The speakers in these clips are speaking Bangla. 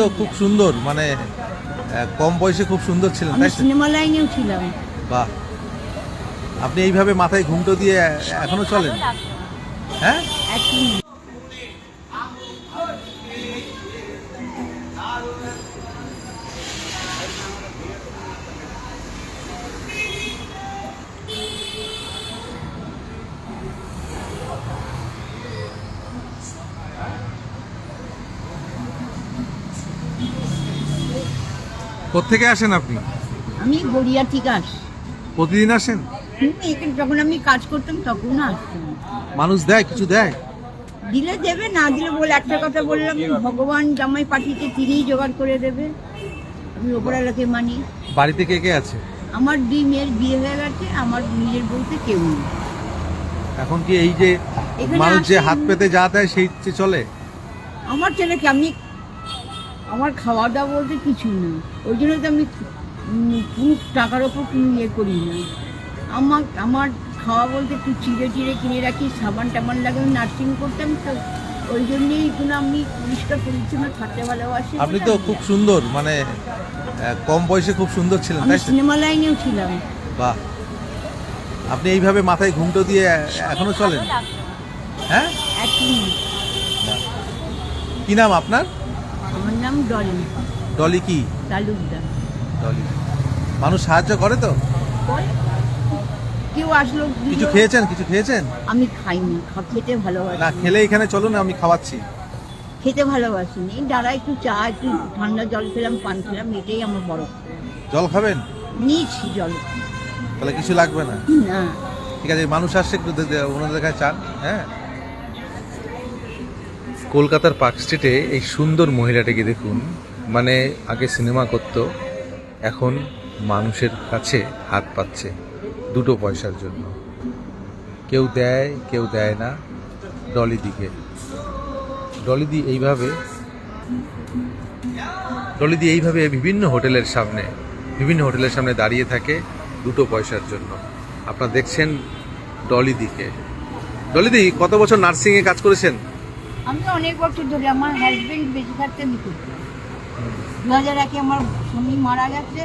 তো খুব সুন্দর মানে কম বয়সে খুব সুন্দর ছিলেন আমি তাই তো? সিনেমা লাইনেও ছিলাম। বাহ। আপনি এইভাবে মাথায় ঘুমটো দিয়ে এখনও চলেন? হ্যাঁ? কোত্থেকে আসেন আপনি? আমি গড়িয়া থেকে আসি। প্রতিদিন আসেন? যখন আমি কাজ করতাম তখন আসতাম। মানুষ দেয় কিছু দেয়? দিলে দেবে না দিলে বলে একটা কথা বললাম ভগবান জামাই পাঠিয়েছে তিনিই জোগাড় করে দেবে। আমি ওপরালাকে মানি। বাড়িতে কে কে আছে? আমার দুই মেয়ের বিয়ে হয়ে গেছে আমার নিজের বলতে কেউ নেই। এখন কি এই যে মানুষ যে হাত পেতে যা দেয় সেই চলে? আমার ছেলেকে আমি আমার খাওয়া দাওয়া বলতে কিছুই না। ওই জন্য তো আমি কোনো টাকার ওপর কোনো ইয়ে করি না। আমার আমার খাওয়া বলতে একটু চিড়ে চিড়ে কিনে রাখি সাবান টাবান লাগে আমি নার্সিং করতাম তো ওই জন্যই কোনো আমি পরিষ্কার পরিচ্ছন্ন থাকতে ভালোবাসি। আপনি তো খুব সুন্দর মানে কম বয়সে খুব সুন্দর ছিলেন আমি তাই সিনেমা লাইনেও ছিলাম। বাহ। আপনি এইভাবে মাথায় ঘুমটো দিয়ে এখনও চলেন? হ্যাঁ। কি নাম আপনার? আমার নাম ডলি। ডলি কি? তালুকদার। ডলি। মানুষ সাহায্য করে তো? কেউ আসলো কিছু খেয়েছেন? কিছু খেয়েছেন? আমি খাইনি খেতে ভালোবাসি। না খেলে এখানে চলুন আমি খাওয়াচ্ছি। খেতে ভালোবাসি এই দাঁড়া একটু চা একটু ঠান্ডা জল খেলাম পান খেলাম এটাই আমার বড়। জল খাবেন? নিয়েছি জল। তাহলে কিছু লাগবে না? না। ঠিক আছে মানুষ আসছে একটু ওনাদের কাছে চান হ্যাঁ? কলকাতার পার্ক স্ট্রিটে এই সুন্দর মহিলাটাকে দেখুন। মানে আগে সিনেমা করত, এখন মানুষের কাছে হাত পাচ্ছে দুটো পয়সার জন্য। কেউ দেয় কেউ দেয় না, ডলি দিকে। ডলিদি এইভাবে ডলিদি এইভাবে বিভিন্ন হোটেলের সামনে, বিভিন্ন হোটেলের সামনে দাঁড়িয়ে থাকে দুটো পয়সার জন্য। আপনারা দেখছেন ডলিদিকে ডলিদি কত বছর নার্সিংয়ে কাজ করেছেন? আমি অনেক বছর ধরে আমার হাজবেন্ড বেঁচে থাকতে আমি করতাম দু হাজার একে আমার স্বামী মারা গেছে।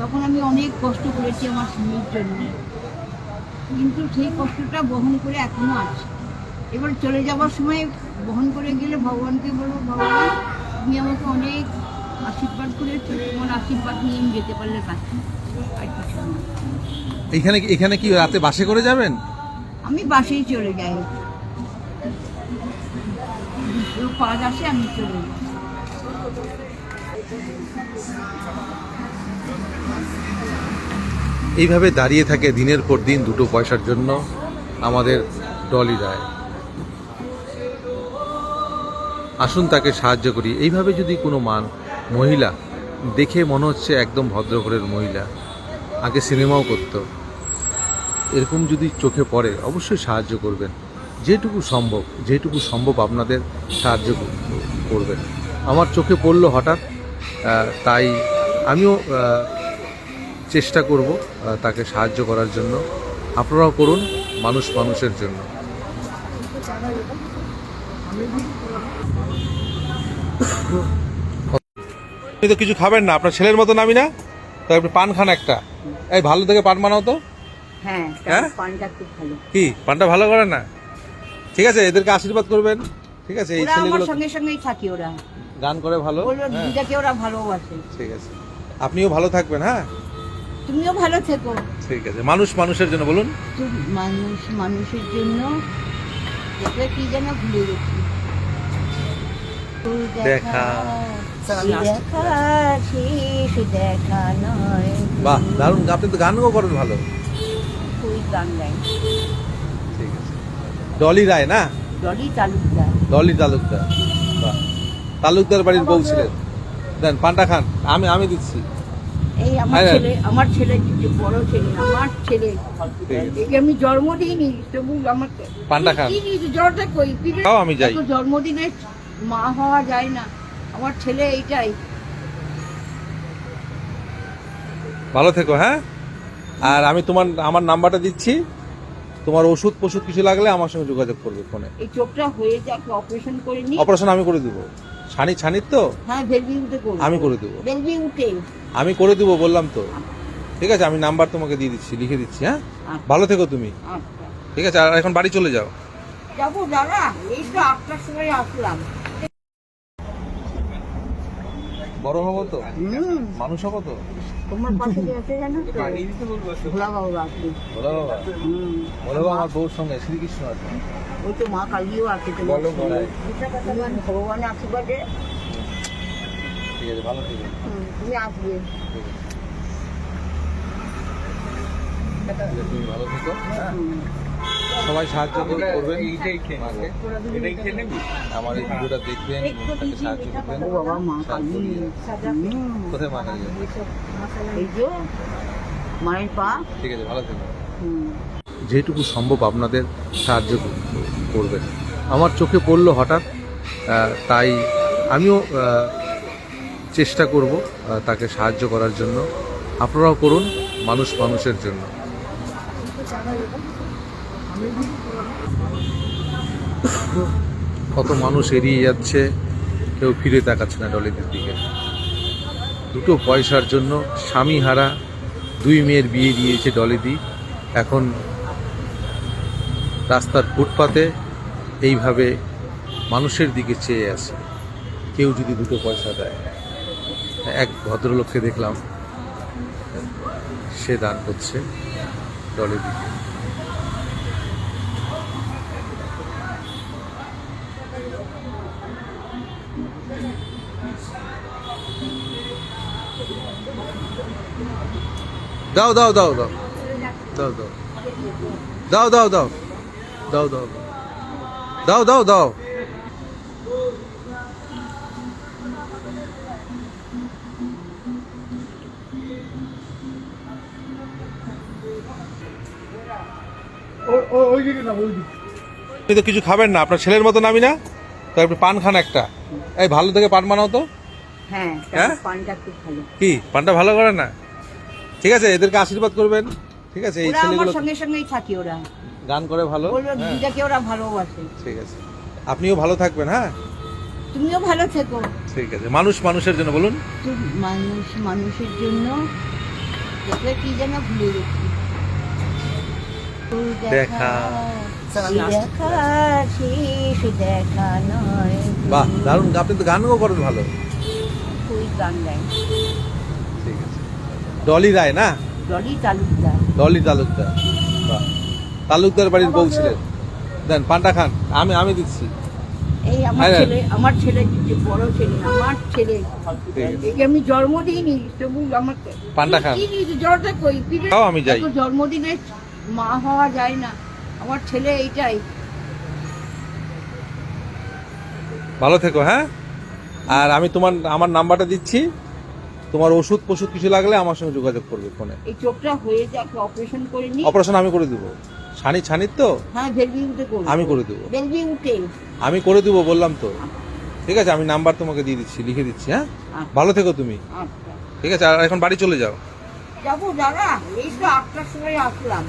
তখন আমি অনেক কষ্ট করেছি আমার স্বামীর জন্য। কিন্তু সেই কষ্টটা বহন করে এখনও আছে। এবার চলে যাওয়ার সময় বহন করে গেলে ভগবানকে বলব ভগবান তুমি আমাকে অনেক আশীর্বাদ করেছ। তোমার আশীর্বাদ নিয়ে আমি যেতে পারলে পাচ্ছি আর কিছু না। এখানে এখানে কি রাতে বাসে করে যাবেন? আমি বাসেই চলে যাই। এইভাবে দাঁড়িয়ে থাকে দিনের পর দিন দুটো পয়সার জন্য আমাদের ডলি রায় আসুন তাকে সাহায্য করি। এইভাবে যদি কোনো মান, মহিলা, দেখে মনে হচ্ছে একদম ভদ্রঘরের মহিলা, আগে সিনেমাও করতো, এরকম যদি চোখে পড়ে, অবশ্যই সাহায্য করবেন। যেটুকু সম্ভব যেটুকু সম্ভব আপনাদের সাহায্য কর- করবেন। আমার চোখে পড়ল হঠাৎ তাই আমিও চেষ্টা করব তাকে সাহায্য করার জন্য। আপনারাও করুন মানুষ মানুষের জন্য। আপনি তো কিছু খাবেন না আপনার ছেলের মতো নামি না। তো আপনি পান খান একটা। এই ভালো থেকে পান বানাও তো। হ্যাঁ হ্যাঁ? পানটা খুব ভালো। কি পানটা ভালো করে না? ঠিক আছে এদেরকে আশীর্বাদ করবেন। ঠিক আছে এই ওরা আমার ছেলেগুলো সঙ্গে সঙ্গেই থাকি ওরা। গান করে ভালো বলল হ্যাঁ, দিদাকে ওরা ভালোবাসে ঠিক আছে। আপনিও ভালো থাকবেন হ্যাঁ? তুমিও ভালো থেকো। ঠিক আছে মানুষ মানুষের জন্য বলুন। মানুষ মানুষের জন্য দেখলে কি যেন ভুলে গেছি। তোর দেখা। দেখা শেষ দেখা নয়। বাহ দারুণ আপনি তো গানও করেন ভালো। তুই গান গাই। ডলি রায় না? ডলি তালুকদার। ডলি তালুকদার বাহ। তালুকদার বাড়ির বউ ছিলেন। দেন পানটা খান আমি আমি দিচ্ছি। এই আমার ছেলে আমার ছেলে বড় ছেলে আমার ছেলে। একে আমি জন্ম দিইনি তবু আমাকে পান্ডা খান। জ্বরটা কই? কি আমি যাই। জন্মদিনে মা হওয়া যায় না। আমার ছেলে এইটাই। ভালো থেকো হ্যাঁ? আর আমি তোমার আমার নাম্বারটা দিচ্ছি। তোমার ওষুধ পশুধ কিছু লাগলে আমার সঙ্গে যোগাযোগ করবে ফোনে। এই চোখটা হয়ে যাক অপারেশন করে নি। অপারেশন আমি করে দিব। ছানি ছানির তো? হ্যাঁ বেলভিউতে করব। আমি করে দেবো। বেলভিউতে আমি করে দেবো বললাম তো। ঠিক আছে আমি নাম্বার তোমাকে দিয়ে দিচ্ছি লিখে দিচ্ছি হ্যাঁ? ভালো থেকো তুমি। আচ্ছা। ঠিক আছে আর এখন বাড়ি চলে যাও। যাব দাদা এই তো আটটার সময় আসলাম। বড় হব তো? মানুষ হব তো? তোমার পাশে যে আছে জানো তো? ভোলা বাবু আছে। বলো বাবা? হুম বাবা আমার বউর সঙ্গে শ্রীকৃষ্ণ আছে। ওই তো মা কালীও আছে তোমার বলো, বলো। আশীর্বাদে। ঠিক আছে ভালো থেকো। হুম, তুমি আসবে। তুমি ভালো থেকো হ্যাঁ? সবাই সাহায্য করে করবেন। আমার এই ভিডিওটা দেখবেন তাকে সাহায্য করবেন। কোথায় মা কালী যাবে? মায়ের পা। ঠিক আছে ভালো থেকো হুম। যেটুকু সম্ভব আপনাদের সাহায্য করবেন। আমার চোখে পড়ল হঠাৎ তাই আমিও চেষ্টা করব তাকে সাহায্য করার জন্য। আপনারাও করুন মানুষ মানুষের জন্য। কত মানুষ এড়িয়ে যাচ্ছে, কেউ ফিরে তাকাচ্ছে না ডলিদের দিকে। দুটো পয়সার জন্য স্বামী হারা দুই মেয়ের বিয়ে দিয়েছে ডলিদি এখন রাস্তার ফুটপাতে এইভাবে মানুষের দিকে চেয়ে আছে। কেউ যদি দুটো পয়সা দেয়। এক ভদ্রলোককে দেখলাম, সে দান করছে ডলিদিকে দাও দাও দাও দাও। দাও দাও। দাও দাও দাও। দাও দাও দাও। দাও দাও আপনি তো কিছু খাবেন না আপনার ছেলের মতো নামি না? তো আপনি পান খান একটা। এই ভালো থেকে পান বানাও তো। হ্যাঁ হ্যাঁ? পানটা খুব ভালো। কি পানটা ভালো করে না? ঠিক আছে এদেরকে আশীর্বাদ করবেন। ঠিক আছে এই ওরা আমার ছেলেগুলো সঙ্গে সঙ্গেই থাকি ওরা। গান করে ভালো। বলব হ্যাঁ, দিদাকে ওরা ভালোবাসে ঠিক আছে। আপনিও ভালো থাকবেন হ্যাঁ? তুমিও ভালো থেকো। ঠিক আছে। মানুষ মানুষের জন্য বলুন। মানুষ মানুষের জন্য দেখলে কি যেন ভুলে গেছি। দেখা। দেখা শেষ দেখা নয়। বাহ দারুণ। আপনি তো গানও করেন ভালো। তুই গান গাই। ডলি রায় না? ডলি তালুকদার। ডলি তালুকদার তালুকদার বাড়ির বউ ছিলেন? দেন পান্টা খান আমি আমি দিচ্ছি। এই আমার হ্যাঁ। ছেলে আমার ছেলে বড় ছেলে আমার ছেলে। এই আমি জন্ম তবু আমাকে পান্তা খান। জ্বরটা কই খাও, আমি যাই। জন্মদিনে মা হওয়া যায় না। আমার ছেলে এইটাই। ভালো থেকো হ্যাঁ? আর আমি তোমার আমার নাম্বারটা দিচ্ছি। তোমার ওষুধ পশুধ কিছু লাগলে আমার সঙ্গে যোগাযোগ করবে ফোনে। এই চোখটা হয়ে যাক অপারেশন করে নি। অপারেশন আমি করে দেবো। ছানি ছানির তো? হ্যাঁ বেলবি উঠে করব। আমি করে দেবো। উঠে আমি করে দেবো বললাম তো। ঠিক আছে আমি নাম্বার তোমাকে দিয়ে দিচ্ছি লিখে দিচ্ছি হ্যাঁ? ভালো থেকো তুমি। আচ্ছা। ঠিক আছে আর এখন বাড়ি চলে যাও। যাব দাদা এই তো আটটার সময় আসলাম।